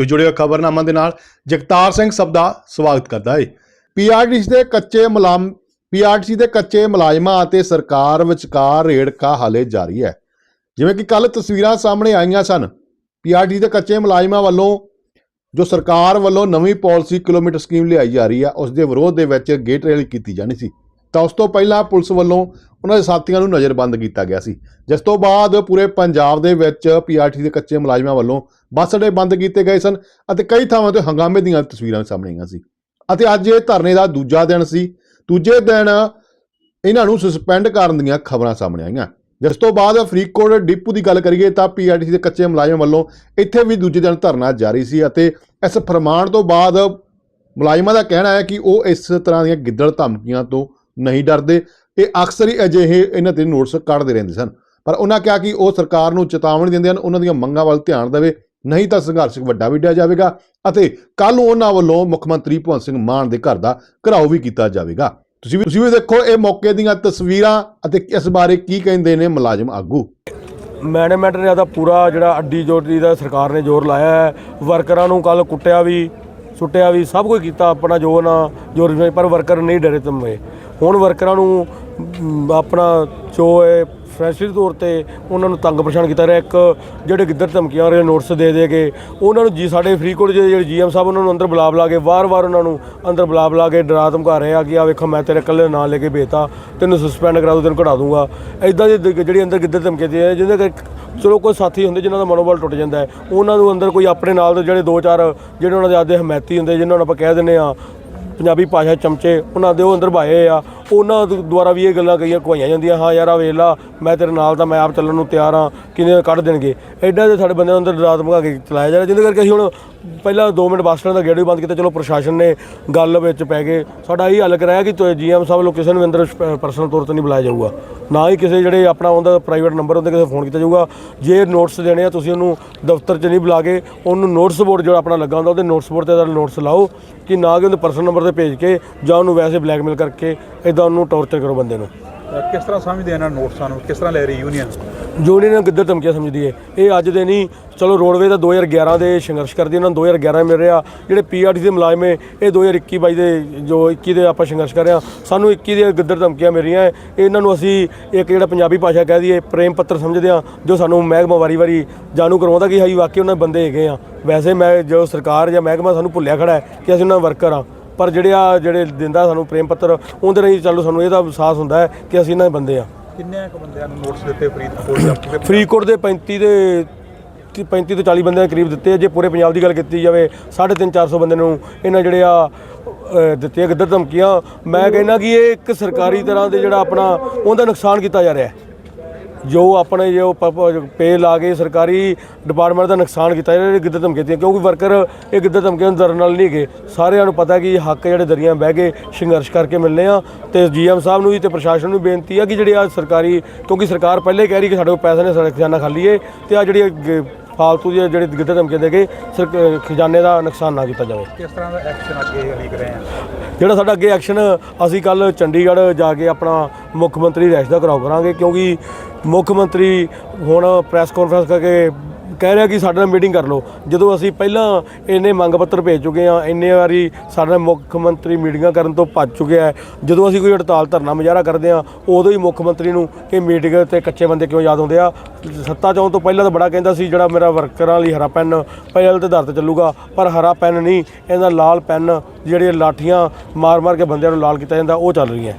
ਤੁਸੀਂ ਜੁੜੇ ਹੋ ਖਬਰਨਾਮਾ ਦੇ ਨਾਲ ਜਗਤਾਰ ਸਿੰਘ ਸਭ ਦਾ ਸਵਾਗਤ ਕਰਦਾ ਹੈ ਪੀਆਰਡੀਸੀ ਦੇ ਕੱਚੇ ਮੁਲਾਜ਼ਮ ਪੀਆਰਡੀਸੀ ਦੇ ਕੱਚੇ ਮੁਲਾਜ਼ਮਾਂ ਅਤੇ ਸਰਕਾਰ ਵਿਚਕਾਰ ਰੇੜਕਾ ਹਾਲੇ ਜਾਰੀ ਹੈ। ਜਿਵੇਂ ਕਿ ਕੱਲ ਤਸਵੀਰਾਂ ਸਾਹਮਣੇ ਆਈਆਂ ਸਨ ਪੀਆਰਡੀ ਦੇ ਕੱਚੇ ਮੁਲਾਜ਼ਮਾਂ ਵੱਲੋਂ ਜੋ ਸਰਕਾਰ ਵੱਲੋਂ ਨਵੀਂ ਪਾਲਿਸੀ ਕਿਲੋਮੀਟਰ ਸਕੀਮ ਲਿਆਈ ਜਾ ਰਹੀ ਹੈ ਉਸ ਦੇ ਵਿਰੋਧ ਦੇ ਵਿੱਚ ਗੇਟ ਰੈਲੀ ਕੀਤੀ ਜਾਣੀ ਸੀ। ਤਾਂ ਉਸ ਤੋਂ ਪਹਿਲਾਂ ਪੁਲਿਸ ਵੱਲੋਂ ਉਹਨਾਂ ਦੇ ਸਾਥੀਆਂ ਨੂੰ ਨਜ਼ਰਬੰਦ ਕੀਤਾ ਗਿਆ ਸੀ। ਜਿਸ ਤੋਂ ਬਾਅਦ ਪੂਰੇ ਪੰਜਾਬ ਦੇ ਵਿੱਚ ਪੀਆਰਟੀ ਦੇ ਕੱਚੇ ਮੁਲਾਜ਼ਮਾਂ ਵੱਲੋਂ ਬੱਸ ਅੱਡੇ ਬੰਦ ਕੀਤੇ ਗਏ ਸਨ ਅਤੇ ਕਈ ਥਾਵਾਂ ਤੇ ਹੰਗਾਮੇ ਦੀਆਂ ਤਸਵੀਰਾਂ ਸਾਹਮਣੇ ਆਈਆਂ ਸੀ। ਅਤੇ ਅੱਜ ਇਹ ਧਰਨੇ ਦਾ ਦੂਜਾ ਦਿਨ ਸੀ। ਦੂਜੇ ਦਿਨ ਇਹਨਾਂ ਨੂੰ ਸਸਪੈਂਡ ਕਰਨ ਦੀਆਂ ਖਬਰਾਂ ਸਾਹਮਣੇ ਆਈਆਂ। ਜਿਸ ਤੋਂ ਬਾਅਦ ਫਰੀਦਕੋਟ ਡਿਪੂ ਦੀ ਗੱਲ ਕਰੀਏ ਤਾਂ ਪੀਆਰਟੀਸੀ ਦੇ ਕੱਚੇ ਮੁਲਾਜ਼ਮ ਵੱਲੋਂ ਇੱਥੇ ਵੀ ਦੂਜੇ ਦਿਨ ਧਰਨਾ ਜਾਰੀ ਸੀ ਅਤੇ ਇਸ ਫਰਮਾਨ ਤੋਂ ਬਾਅਦ ਮੁਲਾਜ਼ਮਾਂ ਦਾ ਕਹਿਣਾ ਹੈ ਕਿ ਉਹ ਇਸ ਤਰ੍ਹਾਂ ਦੀਆਂ ਗਿੱਦੜ ਧਮਕੀਆਂ ਤੋਂ ਨਹੀਂ ਡਰਦੇ, ਇਹ ਅਕਸਰ ਹੀ ਅਜਿਹੇ ਇਹਨਾਂ ਤੇ ਨੋਟਿਸ ਕੱਢਦੇ ਰਹਿੰਦੇ ਸਨ। ਪਰ ਉਹਨਾਂ ਕਿਹਾ ਕਿ ਉਹ ਸਰਕਾਰ ਨੂੰ ਚੇਤਾਵਨੀ ਦਿੰਦੇ ਹਨ, ਉਹਨਾਂ ਦੀਆਂ ਮੰਗਾਂ ਵੱਲ ਧਿਆਨ ਦੇਵੇ, ਨਹੀਂ ਤਾਂ ਸੰਘਰਸ਼ ਵੱਡਾ ਵਿੱਢਿਆ ਜਾਵੇਗਾ ਅਤੇ ਕੱਲ ਨੂੰ ਉਹਨਾਂ ਵੱਲੋਂ ਮੁੱਖ ਮੰਤਰੀ ਭਗਵੰਤ ਸਿੰਘ ਮਾਨ ਦੇ ਘਰ ਦਾ ਘਰਾਓ ਵੀ ਕੀਤਾ ਜਾਵੇਗਾ। ਤੁਸੀਂ ਵੀ ਤੁਸੀਂ ਵੀ ਦੇਖੋ ਇਹ ਮੌਕੇ ਦੀਆਂ ਤਸਵੀਰਾਂ ਅਤੇ ਇਸ ਬਾਰੇ ਕੀ ਕਹਿੰਦੇ ਨੇ ਮੁਲਾਜ਼ਮ ਆਗੂ। ਮੈਨੇਜਮੈਂਟ ਨੇ ਆਦਾ ਪੂਰਾ ਜਿਹੜਾ ਅੱਡੀ ਜੋੜੀ ਦਾ ਸਰਕਾਰ ਨੇ ਜ਼ੋਰ ਲਾਇਆ ਹੈ। ਵਰਕਰਾਂ ਨੂੰ ਕੱਲ ਕੁੱਟਿਆ ਵੀ, ਸੁੱਟਿਆ ਵੀ, ਸਭ ਕੁਝ ਕੀਤਾ ਆਪਣਾ ਜੋ ਨਾ ਜ਼ੋਰ ਪਰ ਵਰਕਰ ਨਹੀਂ ਡਰੇ ਤਮੇ। ਹੁਣ ਵਰਕਰਾਂ ਨੂੰ ਮ, ਆਪਣਾ ਜੋ ਹੈ ਫਰੈਸ਼ਲੀ ਤੌਰ ਤੇ ਉਹਨਾਂ ਨੂੰ ਤੰਗ ਪਰੇਸ਼ਾਨ ਕੀਤਾ ਰਿਹਾ। ਇੱਕ ਜਿਹੜੇ ਗਿੱਦੜ ਧਮਕੀਆਂ ਵਾਲੇ ਨੋਟਿਸ ਦੇ ਦੇ ਕੇ ਉਹਨਾਂ ਨੂੰ ਜੀ ਸਾਡੇ ਫਰੀਦਕੋਟ ਦੇ ਜਿਹੜੇ ਜੀਐਮ ਸਾਹਿਬ ਉਹਨਾਂ ਨੂੰ ਅੰਦਰ ਬੁਲਾ ਬੁਲਾ ਕੇ ਵਾਰ-ਵਾਰ ਉਹਨਾਂ ਨੂੰ ਅੰਦਰ ਬੁਲਾ ਬੁਲਾ ਕੇ ਡਰਾ ਧਮਕਾ ਰਹੇ ਆ ਕਿ ਆ ਵੇਖੋ ਮੈਂ ਤੇਰੇ ਇਕੱਲੇ ਨਾਂ ਲੈ ਕੇ ਭੇਜਤਾ ਤੈਨੂੰ ਸਸਪੈਂਡ ਕਰਾ ਦੂੰ ਤੈਨੂੰ ਕਢਾ ਦੂੰਗਾ ਇਦਾਂ ਦੀ ਦ- ਜਿਹੜੀ ਅੰਦਰ ਗਿੱਦੜ ਧਮਕੀ ਦੇ ਆ ਜਿਹਦੇ ਕਰਕੇ ਚਲੋ ਕੋਈ ਸਾਥੀ ਹੁੰਦੇ ਜਿਨ੍ਹਾਂ ਦਾ ਮਨੋਬਲ ਟੁੱਟ ਜਾਂਦਾ ਹੈ ਉਹਨਾਂ ਨੂੰ ਅੰਦਰ ਕੋਈ ਆਪਣੇ ਨਾਲ ਦੇ ਜਿਹੜੇ ਦੋ ਚਾਰ ਜਿਹੜੇ ਉਹਨਾਂ ਦੇ ਆਦੇ ਹਮਾਇਤੀ ਹੁੰਦੇ ਜਿਨ੍ਹਾਂ ਨੂੰ ਆਪਾਂ ਕਹਿ ਦਿੰਦੇ ਆ ਪੰਜਾਬੀ ਭਾਸ਼ਾ ਚਮਚੇ ਉਹਨਾਂ ਦੇ ਉਹ ਅੰਦਰ ਭਾਏ ਆ। ਉਹਨਾਂ ਦੁਆਰਾ ਵੀ ਇਹ ਗੱਲਾਂ ਕਹੀਆਂ ਕਵਾਈਆਂ ਜਾਂਦੀਆਂ, ਹਾਂ ਯਾਰ ਆ ਵੇਖ ਲਾ, ਮੈਂ ਤੇਰੇ ਨਾਲ ਤਾਂ ਮੈਂ ਆਪ ਚੱਲਣ ਨੂੰ ਤਿਆਰ ਹਾਂ, ਕਿਨੇ ਕੱਢ ਦੇਣਗੇ? ਐਡਾ ਦੇ ਸਾਡੇ ਬੰਦੇ ਨੂੰ ਅੰਦਰ ਰਾਤ ਭਗਾ ਕੇ ਚਲਾਇਆ ਜਾ ਰਿਹਾ, ਜਿਹਦੇ ਕਰਕੇ ਅਸੀਂ ਹੁਣ ਪਹਿਲਾਂ 2 ਮਿੰਟ ਬੱਸ ਸਟੈਂਡ ਦਾ ਗੇਟ ਵੀ ਬੰਦ ਕੀਤਾ, ਚਲੋ ਪ੍ਰਸ਼ਾਸਨ ਨੇ ਗੱਲ ਵਿੱਚ ਪੈ ਗਏ। ਸਾਡਾ ਇਹ ਹੱਲ ਕਰਾਇਆ ਕਿ ਜੀਐਮ ਸਾਹਿਬ ਲੋਕ ਕਿਸੇ ਨੂੰ ਅੰਦਰ ਪਰਸਨਲ ਤੌਰ ਤੇ ਨਹੀਂ ਬੁਲਾਇਆ ਜਾਊਗਾ। ਨਾ ਹੀ ਕਿਸੇ ਜਿਹੜੇ ਆਪਣਾ ਉਹਦਾ ਪ੍ਰਾਈਵੇਟ ਨੰਬਰ ਹੁੰਦੇ ਕਿਸੇ ਫੋਨ ਕੀਤਾ ਜਾਊਗਾ। ਜੇ ਨੋਟਸ ਦੇਣੇ ਆ, ਤੁਸੀਂ ਉਹਨੂੰ ਦਫ਼ਤਰ 'ਚ ਨਹੀਂ ਬੁਲਾ ਕੇ ਉਹਨੂੰ ਨੋਟਸ ਬੋਰਡ ਜਿਹੜਾ ਆਪਣਾ ਲੱਗਾ ਹੁੰਦਾ, ਉਹਦੇ ਨੋਟਿਸ ਬੋਰਡ ਤੇ ਨੋਟਸ ਲਾਓ ਕਿ ਨਾ ਕਿ ਉਹਦੇ ਪਰਸਨਲ ਨੰਬਰ ਤੇ ਭੇਜ ਕੇ ਜਾਂ ਉਹਨੂੰ ਵੈਸੇ ਬਲੈਕਮੇਲ ਕਰਕੇ ਇਦਾਂ ਉਹਨੂੰ ਟੌਰਚਰ ਕਰੋ ਬੰਦੇ ਨੂੰ। ਕਿਸ ਤਰ੍ਹਾਂ ਸਮਝਦੇ ਇਹਨਾਂ ਨੋਟਸਾਂ ਨੂੰ? ਕਿਸ ਤਰ੍ਹਾਂ ਲੈ ਰਹੀ ਯੂਨੀਅਨ ਯੂਨੀਅਨ ਨੂੰ ਗਿੱਦੜ ਧਮਕੀਆਂ ਸਮਝਦੀ ਹੈ। ਇਹ ਅੱਜ ਦੇ ਨਹੀਂ, ਚਲੋ ਰੋਡਵੇ ਦਾ 2011 ਦੇ ਸੰਘਰਸ਼ ਕਰਦੀ ਉਹਨਾਂ ਨੂੰ 2011 ਮਿਲ ਰਿਹਾ। ਜਿਹੜੇ ਪੀਆਰਟੀ ਦੇ ਮੁਲਾਜ਼ਮ ਹੈ, ਇਹ 2021 22 ਦੇ, ਜੋ 21 ਦੇ ਆਪਾਂ ਸੰਘਰਸ਼ ਕਰ ਰਹੇ ਹਾਂ। ਸਾਨੂੰ 21 ਦੇ ਗਿੱਦੜ ਧਮਕੀਆਂ ਮਿਲ ਰਹੀਆਂ ਹੈ। ਇਹਨਾਂ ਨੂੰ ਅਸੀਂ ਇੱਕ ਜਿਹੜਾ ਪੰਜਾਬੀ ਭਾਸ਼ਾ ਕਹਿ ਦਈਏ, ਪ੍ਰੇਮ ਪੱਤਰ ਸਮਝਦੇ ਹਾਂ, ਜੋ ਸਾਨੂੰ ਮਹਿਕਮਾ ਵਾਰੀ-ਵਾਰੀ ਜਾਣੂ ਕਰਵਾਉਂਦਾ ਕਿ ਹਾਈ ਵਾਕਈ ਉਹਨਾਂ ਦੇ ਬੰਦੇ ਹੈਗੇ ਆ। ਵੈਸੇ ਮੈਂ ਜੋ ਸਰਕਾਰ ਜਾਂ ਮਹਿਕਮਾ ਸਾਨੂੰ ਭੁੱਲਿਆ ਖੜਾ ਹੈ ਕਿ ਅਸੀਂ ਉਹਨਾਂ ਦੇ ਵਰਕਰ ਆ ਪਰ ਜਿਹੜੇ ਆ ਜਿਹੜੇ ਦਿੰਦਾ ਸਾਨੂੰ ਪ੍ਰੇਮ ਪੱਤਰ ਉਹਦੇ ਰਾਹੀਂ ਚਲੋ ਸਾਨੂੰ ਇਹਦਾ ਅਹਿਸਾਸ ਹੁੰਦਾ ਹੈ ਕਿ ਅਸੀਂ ਇਹਨਾਂ ਦੇ ਬੰਦੇ ਆ। ਕਿੰਨੇ ਕੁ ਬੰਦਿਆਂ ਨੂੰ ਨੋਟਿਸ ਦਿੱਤੇ ਫਰੀਦਕੋਟ ਪੂਰੇ ਫਰੀਦਕੋਟ ਦੇ 35 ਦੇ ਤੀ- 35 ਤੋਂ 40 ਬੰਦਿਆਂ ਦੇ ਕਰੀਬ ਦਿੱਤੇ ਜੇ ਪੂਰੇ ਪੰਜਾਬ ਦੀ ਗੱਲ ਕੀਤੀ ਜਾਵੇ 350 400 ਬੰਦੇ ਨੂੰ ਇਹਨਾਂ ਜਿਹੜੇ ਆ ਦਿੱਤੇ ਗਿੱਦੜ ਧਮਕੀਆਂ। ਮੈਂ ਕਹਿੰਦਾ ਕਿ ਇਹ ਇੱਕ ਸਰਕਾਰੀ ਤਰ੍ਹਾਂ ਦੇ ਜਿਹੜਾ ਆਪਣਾ ਉਹਦਾ ਨੁਕਸਾਨ ਕੀਤਾ ਜਾ ਰਿਹਾ ਹੈ। ਜੋ ਆਪਣੇ ਜੋ ਪੇ ਲਾ ਕੇ ਸਰਕਾਰੀ ਡਿਪਾਰਟਮੈਂਟ ਦਾ ਨੁਕਸਾਨ ਕੀਤਾ ਜਾ ਰਿਹਾ ਇਹ ਗਿੱਦੜ ਧਮਕੀਆਂ ਕਿਉਂਕਿ ਵਰਕਰ ਇਹ ਗਿੱਦੜ ਧਮਕੀਆਂ ਨੂੰ ਡਰਨ ਨਾਲ ਨਹੀਂ ਗਏ ਸਾਰਿਆਂ ਨੂੰ ਪਤਾ ਕਿ ਹੱਕ ਜਿਹੜੇ ਦਰੀਆਂ ਬਹਿ ਕੇ ਸੰਘਰਸ਼ ਕਰਕੇ ਮਿਲਨੇ ਆ ਤੇ ਜੀਐਮ ਸਾਹਿਬ ਨੂੰ ਵੀ ਤੇ ਪ੍ਰਸ਼ਾਸਨ ਨੂੰ ਬੇਨਤੀ ਆ ਕਿ ਜਿਹੜੇ ਆ ਸਰਕਾਰੀ, ਕਿਉਂਕਿ ਸਰਕਾਰ ਪਹਿਲੇ ਕਹਿ ਰਹੀ ਕਿ ਸਾਡੇ ਕੋਲ ਪੈਸੇ ਨੇ, ਸਾਡਾ ਖਜ਼ਾਨਾ ਖਾਲੀ ਏ ਤੇ ਆ ਜਿਹੜੀ ਫਾਲਤੂ ਦੀ ਜਿਹੜੇ ਗਿੱਦੜ ਧਮਕੀਆਂ ਦੇ ਕੇ ਸਰਕ- ਖਜ਼ਾਨੇ ਦਾ ਨੁਕਸਾਨ ਨਾ ਕੀਤਾ ਜਾਵੇ। ਕਿਸ ਤਰ੍ਹਾਂ ਦਾ ਐਕਸ਼ਨ ਅੱਗੇ ਉਲੀਕ ਰਹੇ ਆ? ਜਿਹੜਾ ਸਾਡਾ ਅੱਗੇ ਐਕਸ਼ਨ ਅਸੀਂ ਕੱਲ ਚੰਡੀਗੜ੍ਹ ਜਾ ਕੇ ਆਪਣਾ ਮੁੱਖ ਮੰਤਰੀ ਰੈਸ਼ ਦਾ ਘਰਾਓ ਕਰਾਂਗੇ ਕਿਉਂਕਿ ਮੁੱਖ ਮੰਤਰੀ ਹੁਣ ਪ੍ਰੈਸ ਕਾਨਫਰੰਸ ਕਰਕੇ ਕਹਿ ਰਿਹਾ ਕਿ ਸਾਡੇ ਨਾਲ ਮੀਟਿੰਗ ਕਰ ਲਓ। ਜਦੋਂ ਅਸੀਂ ਪਹਿਲਾਂ ਇੰਨੇ ਮੰਗ ਪੱਤਰ ਭੇਜ ਚੁੱਕੇ ਹਾਂ, ਇੰਨੇ ਵਾਰੀ ਸਾਡੇ ਨਾਲ ਮੁੱਖ ਮੰਤਰੀ ਮੀਟਿੰਗਾਂ ਕਰਨ ਤੋਂ ਭੱਜ ਚੁੱਕਿਆ ਹੈ। ਜਦੋਂ ਅਸੀਂ ਕੋਈ ਹੜਤਾਲ, ਧਰਨਾ ਮੁਜ਼ਾਹਰਾ ਕਰਦੇ ਹਾਂ, ਉਦੋਂ ਹੀ ਮੁੱਖ ਮੰਤਰੀ ਨੂੰ ਕਿ ਮੀਟਿੰਗ ਤੇ ਕੱਚੇ ਬੰਦੇ ਕਿਉਂ ਯਾਦ ਆਉਂਦੇ ਆ? ਸੱਤਾ ਚਾਉਣ ਤੋਂ ਪਹਿਲਾਂ ਤਾਂ ਬੜਾ ਕਹਿੰਦਾ ਸੀ, ਜਿਹੜਾ ਮੇਰਾ ਵਰਕਰਾਂ ਲਈ ਹਰਾ ਪੈਨ, ਪਹਿਲ ਤੇ ਆਧਾਰ ਤੇ ਚੱਲੂਗਾ, ਪਰ ਹਰਾ ਪੈਨ ਨਹੀਂ, ਇਹਦਾ ਲਾਲ ਪੈਨ ਜਿਹੜੀਆਂ ਲਾਠੀਆਂ ਮਾਰ ਮਾਰ ਕੇ ਬੰਦਿਆਂ ਨੂੰ ਲਾਲ ਕੀਤਾ ਜਾਂਦਾ, ਉਹ ਚੱਲ ਰਹੀਆਂ।